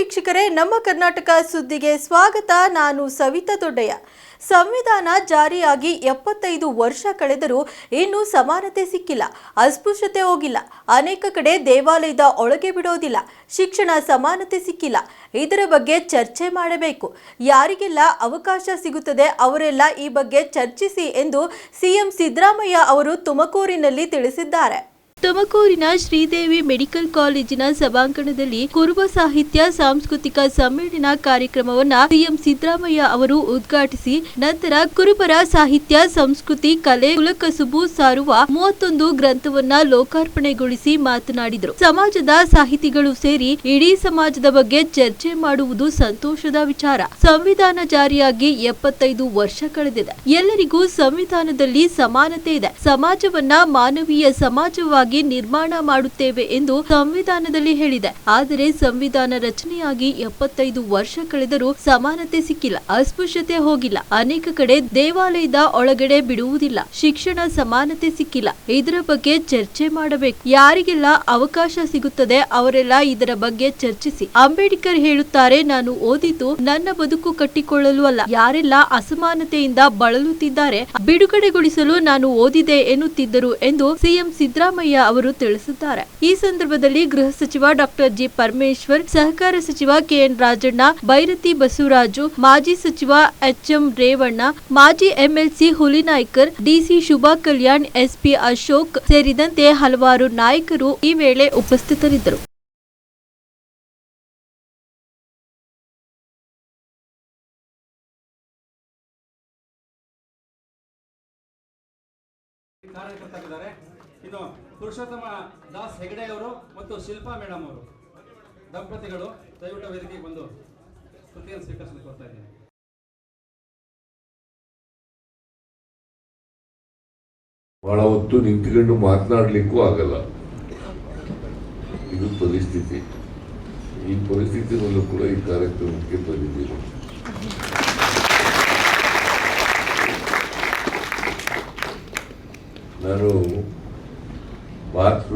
ವೀಕ್ಷಕರೇ, ನಮ್ಮ ಕರ್ನಾಟಕ ಸುದ್ದಿಗೆ ಸ್ವಾಗತ. ನಾನು ಸವಿತಾ ದೊಡ್ಡಯ್ಯ. ಸಂವಿಧಾನ ಜಾರಿಯಾಗಿ ಎಪ್ಪತ್ತೈದು ವರ್ಷ ಕಳೆದರೂ ಇನ್ನೂ ಸಮಾನತೆ ಸಿಕ್ಕಿಲ್ಲ, ಅಸ್ಪೃಶ್ಯತೆ ಹೋಗಿಲ್ಲ, ಅನೇಕ ಕಡೆ ದೇವಾಲಯದ ಒಳಗೆ ಬಿಡೋದಿಲ್ಲ, ಶಿಕ್ಷಣ ಸಮಾನತೆ ಸಿಕ್ಕಿಲ್ಲ, ಇದರ ಬಗ್ಗೆ ಚರ್ಚೆ ಮಾಡಬೇಕು. ಯಾರಿಗೆಲ್ಲ ಅವಕಾಶ ಸಿಗುತ್ತದೆ ಅವರೆಲ್ಲ ಈ ಬಗ್ಗೆ ಚರ್ಚಿಸಿ ಎಂದು ಸಿಎಂ ಸಿದ್ದರಾಮಯ್ಯ ಅವರು ತುಮಕೂರಿನಲ್ಲಿ ತಿಳಿಸಿದ್ದಾರೆ. ತುಮಕೂರಿನ ಶ್ರೀದೇವಿ ಮೆಡಿಕಲ್ ಕಾಲೇಜಿನ ಸಭಾಂಗಣದಲ್ಲಿ ಕುರುಬ ಸಾಹಿತ್ಯ ಸಾಂಸ್ಕೃತಿಕ ಸಮ್ಮೇಳನ ಕಾರ್ಯಕ್ರಮವನ್ನ ಸಿಎಂ ಸಿದ್ದರಾಮಯ್ಯ ಅವರು ಉದ್ಘಾಟಿಸಿ, ನಂತರ ಕುರುಬರ ಸಾಹಿತ್ಯ, ಸಂಸ್ಕೃತಿ, ಕಲೆ, ಕುಲಕಸುಬು ಸಾರುವ ಮೂವತ್ತೊಂದು ಗ್ರಂಥವನ್ನ ಲೋಕಾರ್ಪಣೆಗೊಳಿಸಿ ಮಾತನಾಡಿದರು. ಸಮಾಜದ ಸಾಹಿತಿಗಳು ಸೇರಿ ಇಡೀ ಸಮಾಜದ ಬಗ್ಗೆ ಚರ್ಚೆ ಮಾಡುವುದು ಸಂತೋಷದ ವಿಚಾರ. ಸಂವಿಧಾನ ಜಾರಿಯಾಗಿ ಎಪ್ಪತ್ತೈದು ವರ್ಷ ಕಳೆದಿದೆ. ಎಲ್ಲರಿಗೂ ಸಂವಿಧಾನದಲ್ಲಿ ಸಮಾನತೆ ಇದೆ. ಸಮಾಜವನ್ನ ಮಾನವೀಯ ಸಮಾಜವಾಗಿ ನಿರ್ಮಾಣ ಮಾಡುತ್ತೇವೆ ಎಂದು ಸಂವಿಧಾನದಲ್ಲಿ ಹೇಳಿದೆ. ಆದರೆ ಸಂವಿಧಾನ ರಚನೆಯಾಗಿ ಎಪ್ಪತ್ತೈದು ವರ್ಷ ಕಳೆದರೂ ಸಮಾನತೆ ಸಿಕ್ಕಿಲ್ಲ, ಅಸ್ಪೃಶ್ಯತೆ ಹೋಗಿಲ್ಲ. ಅನೇಕ ಕಡೆ ದೇವಾಲಯದ ಒಳಗಡೆ ಬಿಡುವುದಿಲ್ಲ, ಶಿಕ್ಷಣ ಸಮಾನತೆ ಸಿಕ್ಕಿಲ್ಲ. ಇದರ ಬಗ್ಗೆ ಚರ್ಚೆ ಮಾಡಬೇಕು. ಯಾರಿಗೆಲ್ಲ ಅವಕಾಶ ಸಿಗುತ್ತದೆ ಅವರೆಲ್ಲ ಇದರ ಬಗ್ಗೆ ಚರ್ಚಿಸಿ. ಅಂಬೇಡ್ಕರ್ ಹೇಳುತ್ತಾರೆ, ನಾನು ಓದಿದ್ದು ನನ್ನ ಬದುಕು ಕಟ್ಟಿಕೊಳ್ಳಲು ಅಲ್ಲ. ಯಾರೆಲ್ಲ ಅಸಮಾನತೆಯಿಂದ ಬಳಲುತ್ತಿದ್ದಾರೆ, ಬಿಡುಗಡೆಗೊಳಿಸಲು ನಾನು ಓದಿದೆ ಎನ್ನುತ್ತಿದ್ದರು ಎಂದು ಸಿಎಂ ಸಿದ್ದರಾಮಯ್ಯ ಅವರು ತಿಳಿಸಿದ್ದಾರೆ. ಈ ಸಂದರ್ಭದಲ್ಲಿ ಗೃಹ ಸಚಿವ ಡಾಕ್ಟರ್ ಜಿ ಪರಮೇಶ್ವರ್, ಸಹಕಾರ ಸಚಿವ ಕೆಎನ್ ರಾಜಣ್ಣ, ಬೈರತಿ ಬಸವರಾಜು, ಮಾಜಿ ಸಚಿವ ಎಚ್ಎಂ ರೇವಣ್ಣ, ಮಾಜಿ MLC Hulinaykar, DC Shubha Kalyan, SP Ashok ಸೇರಿದಂತೆ ಹಲವಾರು ನಾಯಕರು ಈ ವೇಳೆ ಉಪಸ್ಥಿತರಿದ್ದರು. ಪುರುಷೋತ್ತಮ ದಾಸ್ ಹೆಗಡೆ ಅವರು ಮತ್ತು ಶಿಲ್ಪಾ ಮೇಡಮ್ ಅವರು. ದಂಪತಿಗಳು, ದಯವಿಟ್ಟು ವೇದಿಕೆಗೆ ಬಂದು ಕೃತಿಯನ್ನು ಸ್ವೀಕರಿಸಲು ಕೊಡ್ತಾ ಇದ್ದೀನಿ. ಬಹಳ ಹೊತ್ತು ನಿಂತ್ಕೊಂಡು ಮಾತನಾಡ್ಲಿಕ್ಕೂ ಆಗಲ್ಲ. ಇದು ಪರಿಸ್ಥಿತಿ. ಈ ಪರಿಸ್ಥಿತಿಯಲ್ಲೂ ಕೂಡ ಈ ಕಾರ್ಯಕ್ರಮಕ್ಕೆ ಬಂದಿದ್ದೀವಿ. ನಾನು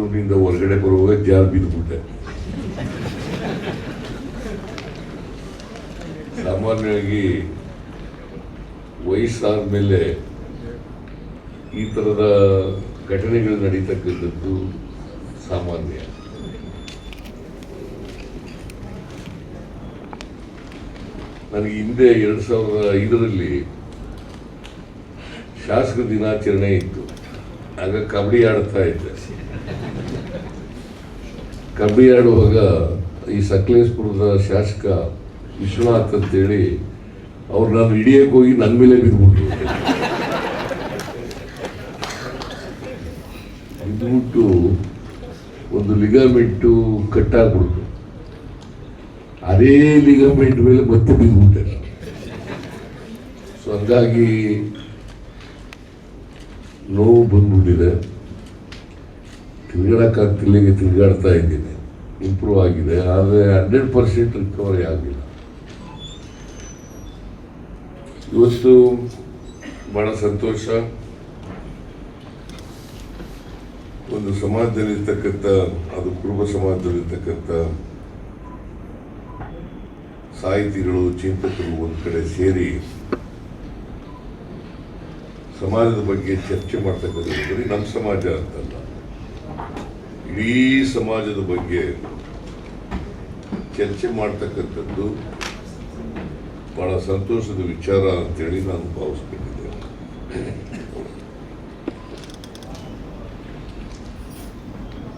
ಬಾತ್ರೂಮಿಂದ ಹೊರಗಡೆ ಬರುವಾಗ ಜಾರ್ ಬಿದ್ದುಬಿಟ್ಟೆ ಸಾಮಾನ್ಯವಾಗಿ ವಯಸ್ಸಾದ ಮೇಲೆ ಈ ಥರದ ಘಟನೆಗಳು ನಡೀತಕ್ಕಂಥದ್ದು ಸಾಮಾನ್ಯ. ನನಗೆ ಹಿಂದೆ ಎರಡು ಸಾವಿರದ ಐದರಲ್ಲಿ ಶಾಸಕ ದಿನಾಚರಣೆ ಇತ್ತು. ಆಗ ಕಬಡ್ಡಿ ಆಡ್ತಾ ಇದ್ದೆ. ಕಬಡ್ಡಿ ಆಡುವಾಗ ಈ ಸಕಲೇಶ್ಪುರದ ಶಾಸಕ ವಿಶ್ವನಾಥ್ ಅಂತೇಳಿ ಅವ್ರು ನಾನು ಹಿಡಿಯಕ್ಕೆ ಹೋಗಿ ನನ್ನ ಮೇಲೆ ಬಿದ್ದುಬಿಟ್ರು ಬಿದ್ದುಬಿಟ್ಟು ಒಂದು ಲಿಗಾಮೆಂಟು ಕಟ್ಟಾಗ್ಬಿಡ್ತು. ಅದೇ ಲಿಗಾಮೆಂಟ್ ಮೇಲೆ ಮತ್ತೆ ಬಿದ್ದುಬಿಟ್ಟೆ ಸೊ ಹಂಗಾಗಿ ನೋವು ಬಂದ್ಬಿಟ್ಟಿದೆ. ತಿರುಗಾಡಕ್ಕಾಗ್ತಿಲ್ಲ ಈಗ ತಿರುಗಾಡ್ತಾ ಇದ್ದೀನಿ. ಇಂಪ್ರೂವ್ ಆಗಿದೆ. ಆದರೆ ಹಂಡ್ರೆಡ್ ಪರ್ಸೆಂಟ್ ರಿಕವರಿ ಆಗಿಲ್ಲ. ಇವತ್ತು ಬಹಳ ಸಂತೋಷ. ಒಂದು ಸಮಾಜದಲ್ಲಿರ್ತಕ್ಕಂಥ ಅದು ಕುರುಬ ಸಮಾಜದಲ್ಲಿರ್ತಕ್ಕಂಥ ಸಾಹಿತಿಗಳು, ಚಿಂತಕರು ಒಂದು ಕಡೆ ಸೇರಿ ಸಮಾಜದ ಬಗ್ಗೆ ಚರ್ಚೆ ಮಾಡ್ತಕ್ಕಂಥದ್ದು ಬರೀ ನಮ್ಮ ಸಮಾಜ ಅಂತಲ್ಲ. ಇಡೀ ಸಮಾಜದ ಬಗ್ಗೆ ಚರ್ಚೆ ಮಾಡ್ತಕ್ಕಂಥದ್ದು ಬಹಳ ಸಂತೋಷದ ವಿಚಾರ ಅಂತೇಳಿ ನಾನು ಭಾವಿಸ್ಕೊಂಡಿದ್ದೆ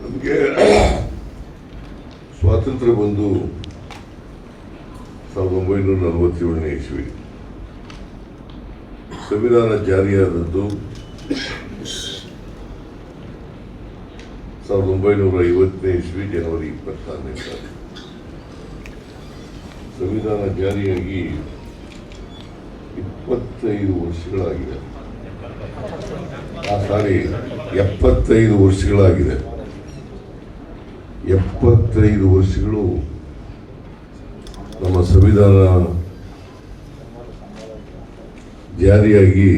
ನಮಗೆ ಸ್ವಾತಂತ್ರ್ಯ ಬಂದು ಸಾವಿರದ ಒಂಬೈನೂರ ನಲವತ್ತೇಳನೇ ಇಸ್ವಿ ಸಂವಿಧಾನ ಜಾರಿಯಾದದ್ದು ಸಾವಿರದ ಒಂಬೈನೂರ ಐವತ್ತನೇ ಇಸ್ವಿ ಜನವರಿ ಇಪ್ಪತ್ತಾರನೇ ತಾರೀಕು. ಸಂವಿಧಾನ ಜಾರಿಯಾಗಿ ಇಪ್ಪತ್ತೈದು ವರ್ಷಗಳಾಗಿದೆ. ಆ ಸಾರಿ ಎಪ್ಪತ್ತೈದು ವರ್ಷಗಳಾಗಿದೆ. ಎಪ್ಪತ್ತೈದು ವರ್ಷಗಳು ನಮ್ಮ ಸಂವಿಧಾನ ಜಾರಿಯಾಗಿ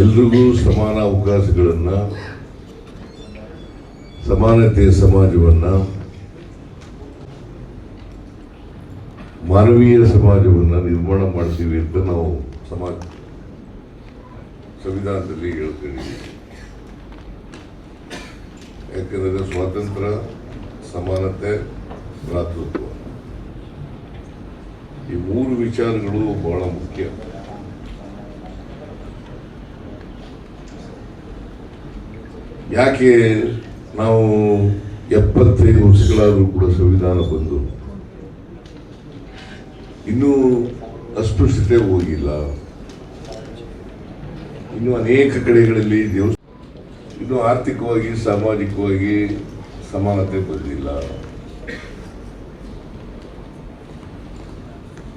ಎಲ್ರಿಗೂ ಸಮಾನ ಅವಕಾಶಗಳನ್ನು ಸಮಾನತೆಯ ಸಮಾಜವನ್ನು, ಮಾನವೀಯ ಸಮಾಜವನ್ನು ನಿರ್ಮಾಣ ಮಾಡ್ತೀವಿ ಅಂತ ನಾವು ಸಮಾಜ, ಸಂವಿಧಾನದಲ್ಲಿ ಹೇಳ್ಕೊಂಡಿದ್ದೀವಿ ಯಾಕೆಂದರೆ ಸ್ವಾತಂತ್ರ್ಯ, ಸಮಾನತೆ, ಭ್ರಾತೃತ್ವ. ಈ ಮೂರು ವಿಚಾರಗಳು ಬಹಳ ಮುಖ್ಯ. ಯಾಕೆ ನಾವು ಎಪ್ಪತ್ತೈದು ವರ್ಷಗಳಾದರೂ ಕೂಡ ಸಂವಿಧಾನ ಬಂದು ಇನ್ನೂ ಅಸ್ಪೃಶ್ಯತೆ ಹೋಗಿಲ್ಲ. ಇನ್ನು ಅನೇಕ ಕಡೆಗಳಲ್ಲಿ ದೇವಸ್ಥಾನ ಇನ್ನು ಆರ್ಥಿಕವಾಗಿ, ಸಾಮಾಜಿಕವಾಗಿ ಸಮಾನತೆ ಬಂದಿಲ್ಲ.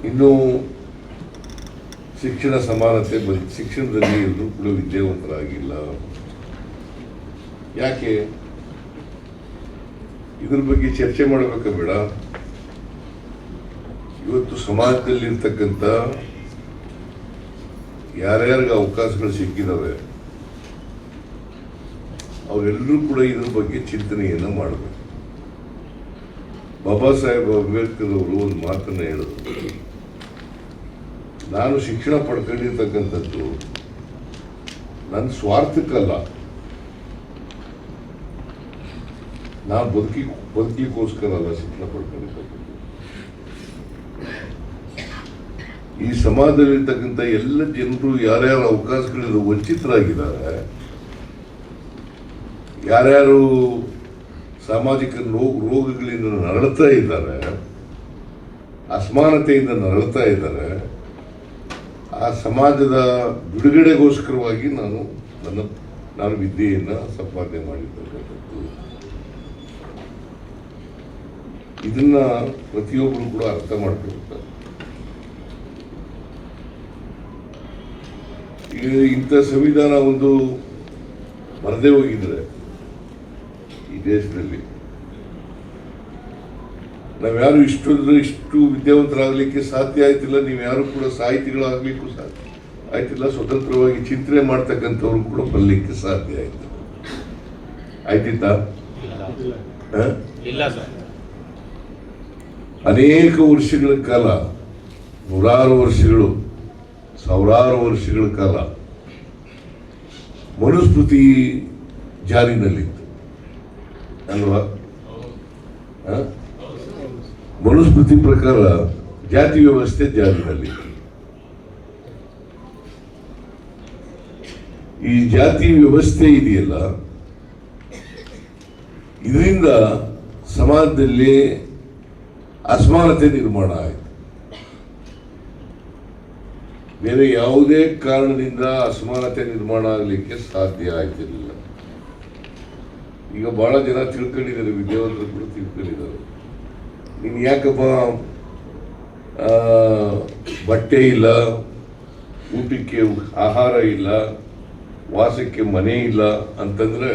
ಇನ್ನು ಶಿಕ್ಷಣ ಸಮಾನತೆ ಬಂದ ಶಿಕ್ಷಣದಲ್ಲಿ ಎಲ್ಲರೂ ಕೂಡ ವಿದ್ಯಾವಂತರಾಗಿಲ್ಲ. ಯಾಕೆ? ಇದ್ರ ಬಗ್ಗೆ ಚರ್ಚೆ ಮಾಡಬೇಕ ಬೇಡ. ಇವತ್ತು ಸಮಾಜದಲ್ಲಿರ್ತಕ್ಕಂಥ ಯಾರ್ಯಾರಿಗೆ ಅವಕಾಶಗಳು ಸಿಕ್ಕಿದಾವೆ, ಅವರೆಲ್ಲರೂ ಕೂಡ ಇದ್ರ ಬಗ್ಗೆ ಚಿಂತನೆಯನ್ನು ಮಾಡಬೇಕು. ಬಾಬಾ ಸಾಹೇಬ್ ಅಂಬೇಡ್ಕರ್ ಅವರು ಒಂದು ಮಾತನ್ನು ಹೇಳಿದ್ರು. ನಾನು ಶಿಕ್ಷಣ ಪಡ್ಕೊಂಡಿರ್ತಕ್ಕಂಥದ್ದು ನನ್ನ ಸ್ವಾರ್ಥಕ್ಕಲ್ಲ. ನಾನು ಬದುಕಿ, ಬದುಕಿಗೋಸ್ಕರ ಅಲ್ಲ, ಶಿಕ್ಷಣ ಪಡ್ಕೊಂಡಿರ್ತಕ್ಕಂಥದ್ದು. ಈ ಸಮಾಜದಲ್ಲಿರ್ತಕ್ಕಂಥ ಎಲ್ಲ ಜನರು ಯಾರ್ಯಾರು ಅವಕಾಶಗಳಿಂದ ವಂಚಿತರಾಗಿದ್ದಾರೆ, ಯಾರ್ಯಾರು ಸಾಮಾಜಿಕ ರೋಗ ರೋಗಗಳಿಂದ ನರಳ್ತಾ ಇದ್ದಾರೆ, ಅಸಮಾನತೆಯಿಂದ ನರಳ್ತಾ ಇದ್ದಾರೆ, ಆ ಸಮಾಜದ ಬಿಡುಗಡೆಗೋಸ್ಕರವಾಗಿ ನಾನು ನನ್ನ, ನಾನು ವಿದ್ಯೆಯನ್ನು ಸಂಪಾದನೆ ಮಾಡಿರ್ತಕ್ಕಂಥದ್ದು. ಇದನ್ನ ಪ್ರತಿಯೊಬ್ಬರು ಕೂಡ ಅರ್ಥ ಮಾಡ್ಕೊಳ್ತಾರೆ ಈಗ ಇಂಥ ಸಂವಿಧಾನ ಒಂದು ಬರದೇ ಹೋಗಿದ್ರೆ ಈ ದೇಶದಲ್ಲಿ ನಾವ್ಯಾರು ಇಷ್ಟೊಂದು ಇಷ್ಟು ವಿದ್ಯಾವಂತರಾಗಲಿಕ್ಕೆ ಸಾಧ್ಯ ಆಯ್ತಿಲ್ಲ ನೀವು ಯಾರು ಕೂಡ ಸಾಹಿತಿಗಳಾಗಲಿಕ್ಕೂ ಸಾಧ್ಯ ಆಯ್ತಿಲ್ಲ ಸ್ವತಂತ್ರವಾಗಿ ಚಿಂತನೆ ಮಾಡ್ತಕ್ಕಂಥವ್ರು ಕೂಡ ಬರಲಿಕ್ಕೆ ಸಾಧ್ಯ ಆಯ್ತು. ಆಯ್ತಿತ್ತಾ? ಇಲ್ಲ ಸರ್. ಅನೇಕ ವರ್ಷಗಳ ಕಾಲ, ನೂರಾರು ವರ್ಷಗಳು, ಸಾವಿರಾರು ವರ್ಷಗಳ ಕಾಲ ಮನುಸ್ಮೃತಿ ಜಾರಿನಲ್ಲಿತ್ತು. ಅಲ್ವಾ? ಮನುಸ್ಮೃತಿ ಪ್ರಕಾರ ಜಾತಿ ವ್ಯವಸ್ಥೆ ಜಾರಿನಲ್ಲಿತ್ತು. ಈ ಜಾತಿ ವ್ಯವಸ್ಥೆ ಇದೆಯಲ್ಲ, ಇದರಿಂದ ಸಮಾಜದಲ್ಲಿ ಅಸಮಾನತೆ ನಿರ್ಮಾಣ ಆಯಿತು. ಬೇರೆ ಯಾವುದೇ ಕಾರಣದಿಂದ ಅಸಮಾನತೆ ನಿರ್ಮಾಣ ಆಗಲಿಕ್ಕೆ ಸಾಧ್ಯ ಆಯ್ತಿರಲಿಲ್ಲ ಈಗ ಬಹಳ ಜನ ತಿಳ್ಕೊಂಡಿದ್ದಾರೆ, ವಿದ್ಯಾವಂತರು ಕೂಡ ತಿಳ್ಕೊಂಡಿದ್ದಾರೆ. ನೀನು ಯಾಕಪ್ಪ ಬಟ್ಟೆ ಇಲ್ಲ, ಊಟಕ್ಕೆ ಆಹಾರ ಇಲ್ಲ, ವಾಸಕ್ಕೆ ಮನೆ ಇಲ್ಲ ಅಂತಂದ್ರೆ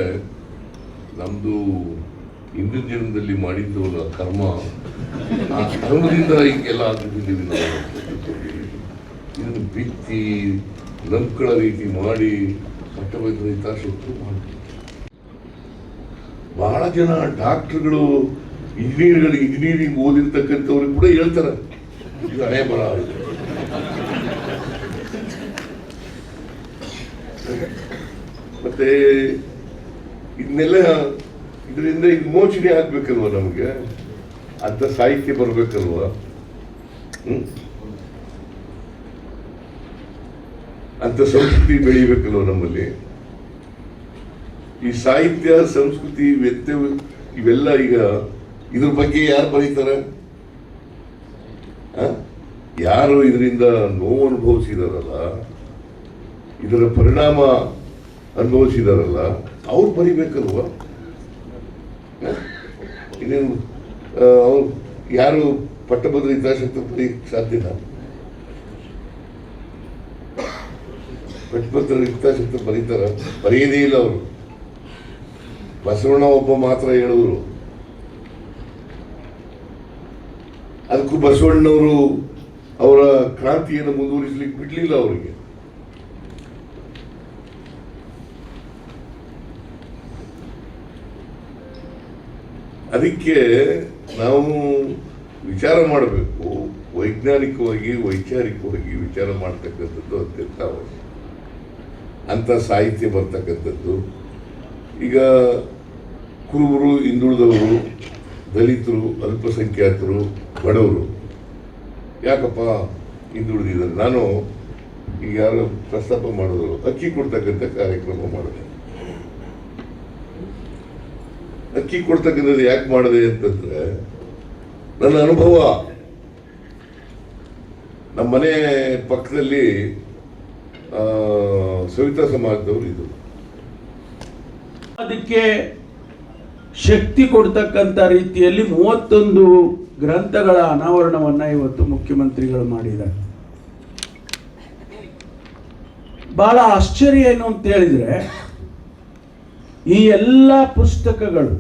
ನಮ್ದು ಹಿಂದಿನ ಜನ್ಮದಲ್ಲಿ ಮಾಡಿದ್ದವರ ಕರ್ಮ. ಆ ಕರ್ಮದಿಂದ ಹಿಂಗೆಲ್ಲ ಆಗಿದ್ದೀವಿ ಇದನ್ನು ಬಿತ್ತಿ ನಂಬ್ಕಳ ರೀತಿ ಮಾಡಿ ಕಟ್ಟಬೇಕು ಮಾಡ್ತೀವಿ. ಬಹಳ ಜನ ಡಾಕ್ಟರ್ಗಳು, ಇಂಜಿನಿಯರ್ಗಳು ಇಂಜಿನಿಯರಿಂಗ್ ಓದಿರ್ತಕ್ಕಂಥವ್ರಿಗೆ ಕೂಡ ಹೇಳ್ತಾರೆ, ಇದು ಹಣೆ ಬರ ಮತ್ತೆ ಇದನ್ನೆಲ್ಲ ಇದರಿಂದ ಈಗ ಮೋಚನೆ ಆಗ್ಬೇಕಲ್ವ ನಮಗೆ? ಅಂತ ಸಾಹಿತ್ಯ ಬರ್ಬೇಕಲ್ವ? ಅಂತ ಸಂಸ್ಕೃತಿ ಬೆಳಿಬೇಕಲ್ವ ನಮ್ಮಲ್ಲಿ? ಈ ಸಾಹಿತ್ಯ, ಸಂಸ್ಕೃತಿ ವ್ಯತ್ಯ ಇವೆಲ್ಲ ಈಗ ಇದ್ರ ಬಗ್ಗೆ ಯಾರು ಬರೀತಾರೆ? ಯಾರು ಇದರಿಂದ ನೋವು ಅನುಭವಿಸಿದಾರಲ್ಲ? ಇದರ ಪರಿಣಾಮ ಅನುಭವಿಸಿದಾರಲ್ಲ? ಅವ್ರು ಬರಿಬೇಕಲ್ವ? ಆ, ಅವ್ರು ಯಾರು ಪಟ್ಟಭದ್ರ ಹಿತಾಸಕ್ತಿ ಪಡೆಯಕ್ಕೆ ಸಾಧ್ಯ ಇಲ್ಲ. ಪಟ್ಟಭದ್ರ ಹಿತಾಸಕ್ತಿ ಬರೀತಾರ ಬರೆಯದೇ ಇಲ್ಲ ಅವರು. ಬಸವಣ್ಣ ಒಬ್ಬ ಮಾತ್ರ ಹೇಳಿದ್ರು. ಅದಕ್ಕೂ ಬಸವಣ್ಣವರು ಅವರ ಕ್ರಾಂತಿಯನ್ನು ಮುಂದುವರಿಸಲಿಕ್ಕೆ ಬಿಡ್ಲಿಲ್ಲ ಅವರಿಗೆ. ಅದಕ್ಕೆ ನಾವು ವಿಚಾರ ಮಾಡಬೇಕು. ವೈಜ್ಞಾನಿಕವಾಗಿ, ವೈಚಾರಿಕವಾಗಿ ವಿಚಾರ ಮಾಡ್ತಕ್ಕಂಥದ್ದು ಅತ್ಯಂತ ಅವಶ್ಯ. ಅಂಥ ಸಾಹಿತ್ಯ ಬರ್ತಕ್ಕಂಥದ್ದು. ಈಗ ಕುರುಬರು, ಹಿಂದುಳಿದವರು, ದಲಿತರು, ಅಲ್ಪಸಂಖ್ಯಾತರು, ಬಡವರು, ಯಾಕಪ್ಪ ಹಿಂದುಳಿದಿದ್ದಾರೆ? ನಾನು ಈಗ ಯಾರು ಪ್ರಸ್ತಾಪ ಮಾಡಿದ್ರು ಅಕ್ಕಿ ಕೊಡ್ತಕ್ಕಂಥ ಕಾರ್ಯಕ್ರಮ ಮಾಡಿದೆ. ಅಕ್ಕಿ ಕೊಡ್ತಕ್ಕಂಥದ್ದು ಯಾಕೆ ಮಾಡಿದೆ ಅಂತಂದ್ರೆ, ನನ್ನ ಅನುಭವ. ನಮ್ಮ ಮನೆ ಪಕ್ಕದಲ್ಲಿ ಸವಿತಾ ಸಮಾಜದವರು ಇದು ಅದಕ್ಕೆ ಶಕ್ತಿ ಕೊಡ್ತಕ್ಕಂಥ ರೀತಿಯಲ್ಲಿ ಮೂವತ್ತೊಂದು ಗ್ರಂಥಗಳ ಅನಾವರಣವನ್ನ ಇವತ್ತು ಮುಖ್ಯಮಂತ್ರಿಗಳು ಮಾಡಿದ್ದಾರೆ. ಬಹಳ ಆಶ್ಚರ್ಯ ಏನು ಅಂತ ಹೇಳಿದ್ರೆ ಈ ಎಲ್ಲ ಪುಸ್ತಕಗಳು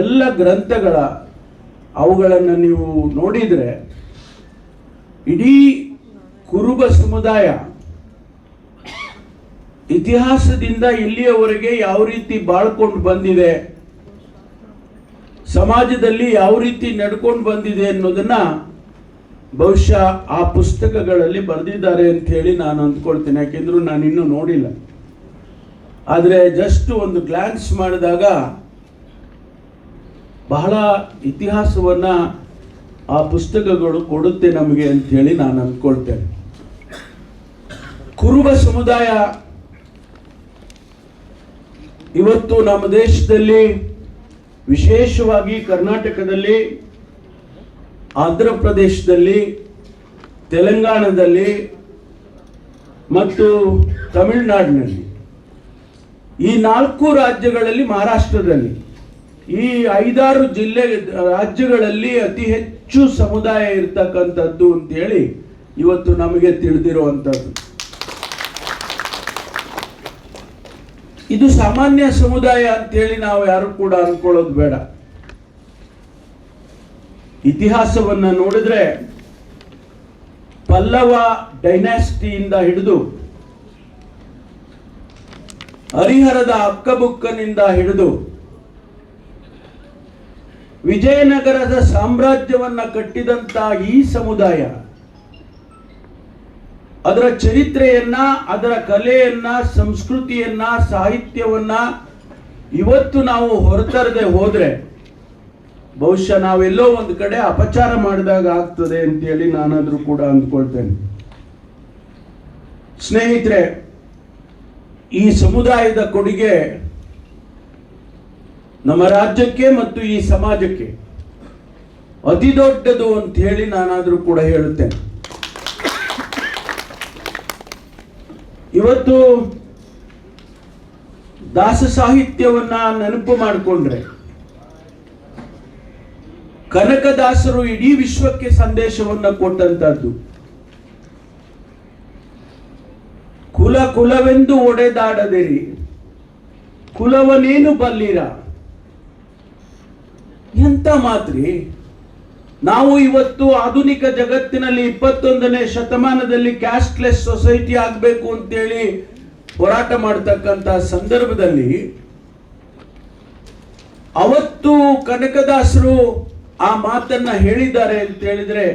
ಎಲ್ಲ ಗ್ರಂಥಗಳ ಅವುಗಳನ್ನು ನೀವು ನೋಡಿದರೆ ಇಡೀ ಕುರುಬ ಸಮುದಾಯ ಇತಿಹಾಸದಿಂದ ಇಲ್ಲಿಯವರೆಗೆ ಯಾವ ರೀತಿ ಬಾಳ್ಕೊಂಡು ಬಂದಿದೆ, ಸಮಾಜದಲ್ಲಿ ಯಾವ ರೀತಿ ನಡ್ಕೊಂಡು ಬಂದಿದೆ ಅನ್ನೋದನ್ನ ಬಹುಶಃ ಆ ಪುಸ್ತಕಗಳಲ್ಲಿ ಬರೆದಿದ್ದಾರೆ ಅಂತ ಹೇಳಿ ನಾನು ಅಂದ್ಕೊಳ್ತೇನೆ. ಯಾಕೆಂದ್ರೂ ನಾನು ಇನ್ನೂ ನೋಡಿಲ್ಲ. ಆದರೆ ಜಸ್ಟ್ ಒಂದು ಗ್ಲಾನ್ಸ್ ಮಾಡಿದಾಗ ಬಹಳ ಇತಿಹಾಸವನ್ನು ಆ ಪುಸ್ತಕಗಳು ಕೊಡುತ್ತೆ ನಮಗೆ ಅಂತ ಹೇಳಿ ನಾನು ಅಂದ್ಕೊಳ್ತೇನೆ ಕುರುಬ ಸಮುದಾಯ ಇವತ್ತು ನಮ್ಮ ದೇಶದಲ್ಲಿ ವಿಶೇಷವಾಗಿ ಕರ್ನಾಟಕದಲ್ಲಿ, ಆಂಧ್ರ ಪ್ರದೇಶದಲ್ಲಿ, ತೆಲಂಗಾಣದಲ್ಲಿ ಮತ್ತು ತಮಿಳುನಾಡಿನಲ್ಲಿ ಈ ನಾಲ್ಕು ರಾಜ್ಯಗಳಲ್ಲಿ, ಮಹಾರಾಷ್ಟ್ರದಲ್ಲಿ, ಈ ಐದಾರು ಜಿಲ್ಲೆ, ರಾಜ್ಯಗಳಲ್ಲಿ ಅತಿ ಹೆಚ್ಚು ಸಮುದಾಯ ಇರ್ತಕ್ಕಂಥದ್ದು ಅಂತೇಳಿ ಇವತ್ತು ನಮಗೆ ತಿಳಿದಿರುವಂಥದ್ದು. ಇದು ಸಾಮಾನ್ಯ ಸಮುದಾಯ ಅಂತೇಳಿ ನಾವು ಯಾರು ಕೂಡ ಅನ್ಕೊಳ್ಳೋದು ಬೇಡ. ಇತಿಹಾಸವನ್ನ ನೋಡಿದ್ರೆ ಪಲ್ಲವ ಡೈನಾಸ್ಟಿಯಿಂದ ಹಿಡಿದು ಹರಿಹರದ ಅಕ್ಕಬುಕ್ಕನಿಂದ ಹಿಡಿದು ವಿಜಯನಗರದ ಸಾಮ್ರಾಜ್ಯವನ್ನ ಕಟ್ಟಿದಂತ ಈ ಸಮುದಾಯ, ಅದರ ಚರಿತ್ರೆಯನ್ನ, ಅದರ ಕಲೆಯನ್ನ, ಸಂಸ್ಕೃತಿಯನ್ನ, ಸಾಹಿತ್ಯವನ್ನ ಇವತ್ತು ನಾವು ಹೊರತರದೆ ಹೋದ್ರೆ ಬಹುಶಃ ನಾವೆಲ್ಲೋ ಒಂದು ಕಡೆ ಅಪಚಾರ ಮಾಡಿದಾಗ ಆಗ್ತದೆ ಅಂತೇಳಿ ನಾನಾದರೂ ಕೂಡ ಅಂದ್ಕೊಳ್ತೇನೆ. ಸ್ನೇಹಿತರೆ ಈ ಸಮುದಾಯದ ಕೊಡುಗೆ ನಮ್ಮ ರಾಜ್ಯಕ್ಕೆ ಮತ್ತು ಈ ಸಮಾಜಕ್ಕೆ ಅತಿ ದೊಡ್ಡದು ಅಂತ ಹೇಳಿ ನಾನಾದ್ರೂ ಕೂಡ ಹೇಳುತ್ತೇನೆ. ಇವತ್ತು ದಾಸ ಸಾಹಿತ್ಯವನ್ನ ನೆನಪು ಮಾಡಿಕೊಂಡ್ರೆ ಕನಕದಾಸರು ಇಡೀ ವಿಶ್ವಕ್ಕೆ ಸಂದೇಶವನ್ನ ಕೊಟ್ಟಂತದ್ದು. ಕುಲ ಕುಲವೆಂದು ಒಡೆದಾಡದಿರಿ. ಕುಲವನೇನು ಬಲ್ಲಿರ? ಎಂತ ಮಾತ್ರಿ? ನಾವು ಇವತ್ತು ಆಧುನಿಕ ಜಗತ್ತಿನಲ್ಲಿ ಇಪ್ಪತ್ತೊಂದನೇ ಶತಮಾನದಲ್ಲಿ ಕ್ಯಾಸ್ಟ್ಲೆಸ್ ಸೊಸೈಟಿ ಆಗಬೇಕು ಅಂತೇಳಿ ಹೋರಾಟ ಮಾಡತಕ್ಕಂತ ಸಂದರ್ಭದಲ್ಲಿ ಅವತ್ತು ಕನಕದಾಸರು ಆ ಮಾತನ್ನ ಹೇಳಿದ್ದಾರೆ ಅಂತ ಹೇಳಿದ್ರೆ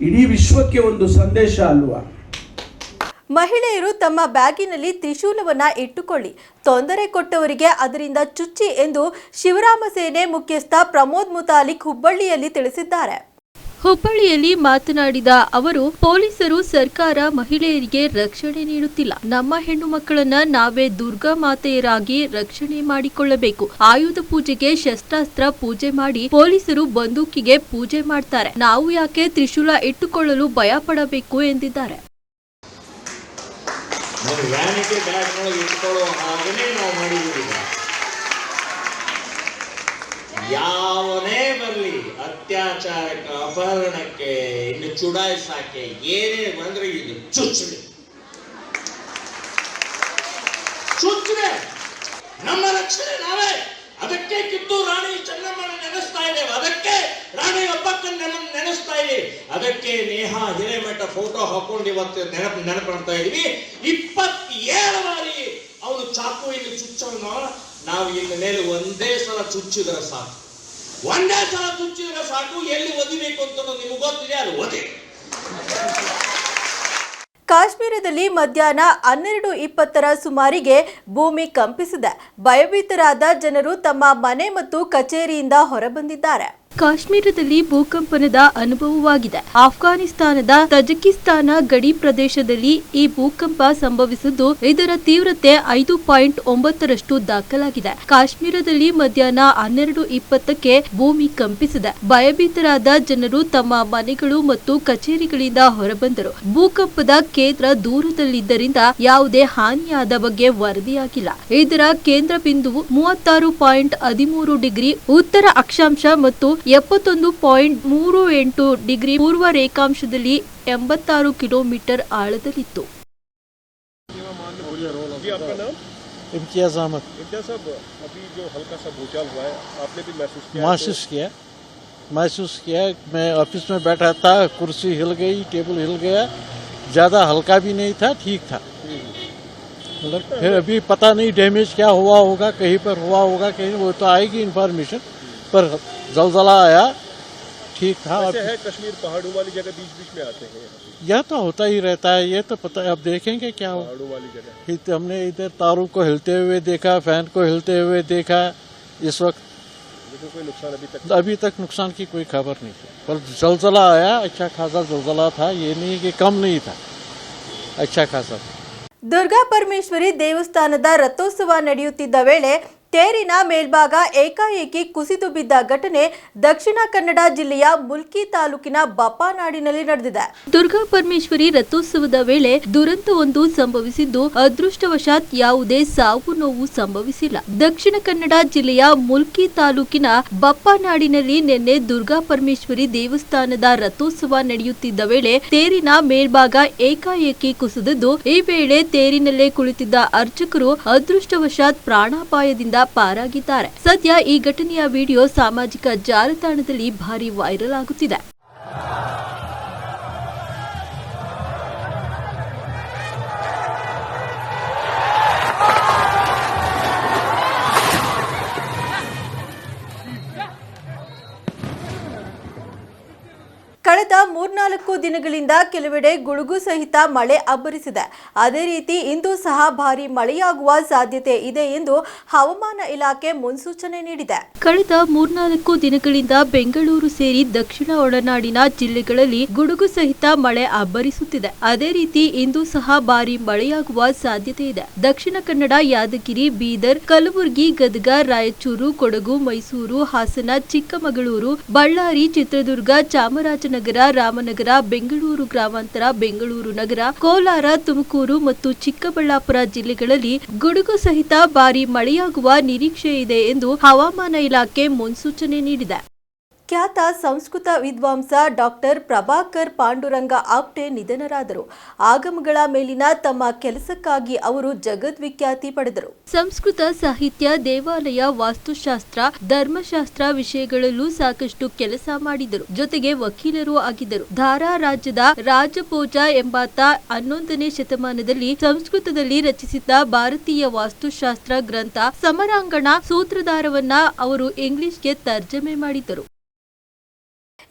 ಇಡೀ ವಿಶ್ವಕ್ಕೆ ಒಂದು ಸಂದೇಶ ಅಲ್ವಾ? ಮಹಿಳೆಯರು ತಮ್ಮ ಬ್ಯಾಗಿನಲ್ಲಿ ತ್ರಿಶೂಲವನ್ನು ಇಟ್ಟುಕೊಳ್ಳಿ. ತೊಂದರೆ ಕೊಟ್ಟವರಿಗೆ ಅದರಿಂದ ಚುಚ್ಚಿ ಎಂದು ಶಿವರಾಮ ಸೇನೆ ಮುಖ್ಯಸ್ಥ ಪ್ರಮೋದ್ ಮುತಾಲಿಕ್ ಹುಬ್ಬಳ್ಳಿಯಲ್ಲಿ ತಿಳಿಸಿದ್ದಾರೆ. ಹುಬ್ಬಳ್ಳಿಯಲ್ಲಿ ಮಾತನಾಡಿದ ಅವರು, ಪೊಲೀಸರು ಸರ್ಕಾರ ಮಹಿಳೆಯರಿಗೆ ರಕ್ಷಣೆ ನೀಡುತ್ತಿಲ್ಲ. ನಮ್ಮ ಹೆಣ್ಣು ಮಕ್ಕಳನ್ನ ನಾವೇ ದುರ್ಗಾ ಮಾತೆಯರಾಗಿ ರಕ್ಷಣೆ ಮಾಡಿಕೊಳ್ಳಬೇಕು. ಆಯುಧ ಪೂಜೆಗೆ ಶಸ್ತ್ರಾಸ್ತ್ರ ಪೂಜೆ ಮಾಡಿ ಪೊಲೀಸರು ಬಂದೂಕಿಗೆ ಪೂಜೆ ಮಾಡ್ತಾರೆ. ನಾವು ಯಾಕೆ ತ್ರಿಶೂಲ ಇಟ್ಟುಕೊಳ್ಳಲು ಭಯ ಎಂದಿದ್ದಾರೆ. ನೋಡಿ, ವ್ಯಾನಿಟಿ ಬ್ಯಾಗ್ನೊಳಗೆ ಇಟ್ಕೊಳ್ಳೋ ಹಾಗೇ ನಾವು ಮಾಡಿದ್ದೀವಿ. ಯಾವನೇ ಬರಲಿ, ಅತ್ಯಾಚಾರಕ್ಕೆ, ಅಪಹರಣಕ್ಕೆ, ಇನ್ನು ಚುಡಾಯಿಸಾಕೆ ಏನೇ ಬಂದ್ರೆ ಇದು ಚುಚ್ಚುಡಿ. ಚುಚ್ಚುಡಿ ನಮ್ಮ ರಕ್ಷಣೆ ನಾವೇ. ಅದಕ್ಕೆ ಕಿತ್ತು ರಾಣಿ ಚೆನ್ನಮ್ಮನ ನೆನೆಸ್ತಾ ಇದ್ದೇವೆ. ಅದಕ್ಕೆ ರಾಣಿ ಅಬ್ಬಕ್ಕನ ನೆನ- ನೆನೆಸ್ತಾ ಇದೆ ಅದಕ್ಕೆ ನೇಹಾ ಹಿರೇಮಠ ಫೋಟೋ ಹಾಕೊಂಡು ಇವತ್ತು ನೆನಪು ನೆನಪು ಮಾಡ್ತಾ ಇದೀವಿ ಇಪ್ಪತ್ತೇಳು ಬಾರಿ ಅವನು ಚಾಕು ಇಲ್ಲಿ ಚುಚ್ಚವನು ನಾವು ಇನ್ನು ಮೇಲೆ ಒಂದೇ ಸಲ ಚುಚ್ಚಿದ್ರೆ ಸಾಕು. ಒಂದೇ ಸಲ ಚುಚ್ಚಿದ್ರೆ ಸಾಕು. ಎಲ್ಲಿ ಒದಿಬೇಕು ಅಂತ ನಿಮ್ಗೆ ಗೊತ್ತಿದೆ. ಅದು ಒದಿ. ಕಾಶ್ಮೀರದಲ್ಲಿ ಮಧ್ಯಾಹ್ನ ಹನ್ನೆರಡು ಇಪ್ಪತ್ತರ ಸುಮಾರಿಗೆ ಭೂಮಿ ಕಂಪಿಸಿದೆ. ಭಯಭೀತರಾದ ಜನರು ತಮ್ಮ ಮನೆ ಮತ್ತು ಕಚೇರಿಯಿಂದ ಹೊರಬಂದಿದ್ದಾರೆ. ಕಾಶ್ಮೀರದಲ್ಲಿ ಭೂಕಂಪನದ ಅನುಭವವಾಗಿದೆ. ಆಫ್ಘಾನಿಸ್ತಾನದ ತಜಕಿಸ್ತಾನ ಗಡಿ ಪ್ರದೇಶದಲ್ಲಿ ಈ ಭೂಕಂಪ ಸಂಭವಿಸಿದ್ದು ಇದರ ತೀವ್ರತೆ ಐದು ಪಾಯಿಂಟ್ ಒಂಬತ್ತರಷ್ಟು ದಾಖಲಾಗಿದೆ. ಕಾಶ್ಮೀರದಲ್ಲಿ ಮಧ್ಯಾಹ್ನ ಹನ್ನೆರಡು ಇಪ್ಪತ್ತಕ್ಕೆ ಭೂಮಿ ಕಂಪಿಸಿದೆ. ಭಯಭೀತರಾದ ಜನರು ತಮ್ಮ ಮನೆಗಳು ಮತ್ತು ಕಚೇರಿಗಳಿಂದ ಹೊರಬಂದರು. ಭೂಕಂಪದ ಕೇಂದ್ರ ದೂರದಲ್ಲಿದ್ದರಿಂದ ಯಾವುದೇ ಹಾನಿಯಾದ ಬಗ್ಗೆ ವರದಿಯಾಗಿಲ್ಲ. ಇದರ ಕೇಂದ್ರ ಬಿಂದುವು ಮೂವತ್ತಾರು ಪಾಯಿಂಟ್ ಹದಿಮೂರು ಡಿಗ್ರಿ ಉತ್ತರ ಅಕ್ಷಾಂಶ ಮತ್ತು ಎಪ್ಪತ್ತೊಂದು ಪಾಯಿಂಟ್ ಮೂರು ಎಂಟು ಡಿಗ್ರಿ ಪೂರ್ವ ರೇಖಾಂಶದಲ್ಲಿ ಎಂಬತ್ತಾರು ಕಿಲೋಮೀಟರ್ ಆಳದಲ್ಲಿತ್ತು जी आपका नाम इम्तियाज़ अहमद इम्तियाज साहब अभी जो हल्का सा भूचाल हुआ है आपने भी महसूस किया महसूस किया महसूस किया मैं ऑफिस में बैठा था कुर्सी हिल गई टेबल हिल गया ज़्यादा हल्का भी नहीं था ठीक था मतलब फिर अभी पता नहीं डैमेज क्या हुआ होगा कहीं पर हुआ होगा कहीं वो तो आएगी इन्फॉर्मेशन पर जलजला आया ठीक था ऐसे अब है कश्मीर पहाड़ों वाली जगह बीच बीच में आते हैं यह तो होता ही रहता है ये तो पता है अब देखेंगे क्या हो पहाड़ों वाली जगह फिर हमने इधर तारों को हिलते हुए देखा फैन को हिलते हुए देखा इस वक्त लेकिन कोई नुकसान अभी तक अभी तक नुकसान की कोई खबर नहीं है पर जलजला आया अच्छा खासा जलजला था ये नहीं कि कम नहीं था अच्छा खासा था ದುರ್ಗಾ ಪರಮೇಶ್ವರಿ ದೇವಸ್ಥಾನದ ರಥೋತ್ಸವ ನಡೆಯುತ್ತಿದ್ದ ವೇಳೆ ತೇರಿನ ಮೇಲ್ಭಾಗ ಏಕಾಏಕಿ ಕುಸಿದು ಬಿದ್ದ ಘಟನೆ ದಕ್ಷಿಣ ಕನ್ನಡ ಜಿಲ್ಲೆಯ ಮುಲ್ಕಿ ತಾಲೂಕಿನ ಬಪಾನಾಡಿನಲ್ಲಿ ನಡೆದಿದೆ. ದುರ್ಗಾ ಪರಮೇಶ್ವರಿ ರಥೋತ್ಸವದ ವೇಳೆ ದುರಂತವೊಂದು ಸಂಭವಿಸಿದ್ದು ಅದೃಷ್ಟವಶಾತ್ ಯಾವುದೇ ಸಾವು ನೋವು ಸಂಭವಿಸಿಲ್ಲ. ದಕ್ಷಿಣ ಕನ್ನಡ ಜಿಲ್ಲೆಯ ಮುಲ್ಕಿ ತಾಲೂಕಿನ ಬಪ್ಪನಾಡಿನಲ್ಲಿ ನಿನ್ನೆ ದುರ್ಗಾ ಪರಮೇಶ್ವರಿ ದೇವಸ್ಥಾನದ ರಥೋತ್ಸವ ನಡೆಯುತ್ತಿದ್ದ ವೇಳೆ ತೇರಿನ ಮೇಲ್ಭಾಗ ಏಕಾಏಕಿ ಕುಸಿದಿದ್ದು, ಈ ವೇಳೆ ತೇರಿನಲ್ಲೇ ಕುಳಿತಿದ್ದ ಅರ್ಚಕರು ಅದೃಷ್ಟವಶಾತ್ ಪ್ರಾಣಾಪಾಯದಿಂದ ಪಾರಾಗಿದ್ದಾರೆ. ಸದ್ಯ ಈ ಘಟನೆಯ ವಿಡಿಯೋ ಸಾಮಾಜಿಕ ಜಾಲತಾಣದಲ್ಲಿ ಭಾರಿ ವೈರಲ್ ಆಗುತ್ತಿದೆ. ದಿನಗಳಿಂದ ಕೆಲವೆಡೆ ಗುಡುಗು ಸಹಿತ ಮಳೆ ಅಬ್ಬರಿಸಿದೆ. ಅದೇ ರೀತಿ ಇಂದು ಸಹ ಭಾರಿ ಮಳೆಯಾಗುವ ಸಾಧ್ಯತೆ ಇದೆ ಎಂದು ಹವಾಮಾನ ಇಲಾಖೆ ಮುನ್ಸೂಚನೆ ನೀಡಿದೆ. ಕಳೆದ ಮೂರ್ನಾಲ್ಕು ದಿನಗಳಿಂದ ಬೆಂಗಳೂರು ಸೇರಿ ದಕ್ಷಿಣ ಒಳನಾಡಿನ ಜಿಲ್ಲೆಗಳಲ್ಲಿ ಗುಡುಗು ಸಹಿತ ಮಳೆ ಅಬ್ಬರಿಸುತ್ತಿದೆ. ಅದೇ ರೀತಿ ಇಂದು ಸಹ ಭಾರಿ ಮಳೆಯಾಗುವ ಸಾಧ್ಯತೆ ಇದೆ. ದಕ್ಷಿಣ ಕನ್ನಡ, ಯಾದಗಿರಿ, ಬೀದರ್, ಕಲಬುರಗಿ, ಗದಗ, ರಾಯಚೂರು, ಕೊಡಗು, ಮೈಸೂರು, ಹಾಸನ, ಚಿಕ್ಕಮಗಳೂರು, ಬಳ್ಳಾರಿ, ಚಿತ್ರದುರ್ಗ, ಚಾಮರಾಜನಗರ, ರಾಮನಗರ ಬೆಂಗಳೂರು ಗ್ರಾಮಾಂತರ, ಬೆಂಗಳೂರು ನಗರ, ಕೋಲಾರ, ತುಮಕೂರು ಮತ್ತು ಚಿಕ್ಕಬಳ್ಳಾಪುರ ಜಿಲ್ಲೆಗಳಲ್ಲಿ ಗುಡುಗು ಸಹಿತ ಭಾರಿ ಮಳೆಯಾಗುವ ನಿರೀಕ್ಷೆ ಇದೆ ಎಂದು ಹವಾಮಾನ ಇಲಾಖೆ ಮುನ್ಸೂಚನೆ ನೀಡಿದೆ. ಖ್ಯಾತ ಸಂಸ್ಕೃತ ವಿದ್ವಾಂಸ ಡಾಕ್ಟರ್ ಪ್ರಭಾಕರ್ ಪಾಂಡುರಂಗ ಆಪ್ಟೆ ನಿಧನರಾದರು. ಆಗಮಗಳ ಮೇಲಿನ ತಮ್ಮ ಕೆಲಸಕ್ಕಾಗಿ ಅವರು ಜಗದ್ವಿಖ್ಯಾತಿ ಪಡೆದರು. ಸಂಸ್ಕೃತ ಸಾಹಿತ್ಯ, ದೇವಾಲಯ, ವಾಸ್ತುಶಾಸ್ತ್ರ, ಧರ್ಮಶಾಸ್ತ್ರ ವಿಷಯಗಳಲ್ಲೂ ಸಾಕಷ್ಟು ಕೆಲಸ ಮಾಡಿದರು. ಜೊತೆಗೆ ವಕೀಲರೂ ಆಗಿದ್ದರು. ಧಾರಾ ರಾಜ್ಯದ ರಾಜಪೋಜ ಎಂಬಾತ ಹನ್ನೊಂದನೇ ಶತಮಾನದಲ್ಲಿ ಸಂಸ್ಕೃತದಲ್ಲಿ ರಚಿಸಿದ್ದ ಭಾರತೀಯ ವಾಸ್ತುಶಾಸ್ತ್ರ ಗ್ರಂಥ ಸಮರಾಂಗಣ ಸೂತ್ರಧಾರವನ್ನ ಅವರು ಇಂಗ್ಲಿಷ್ಗೆ ತರ್ಜಮೆ ಮಾಡಿದ್ದರು.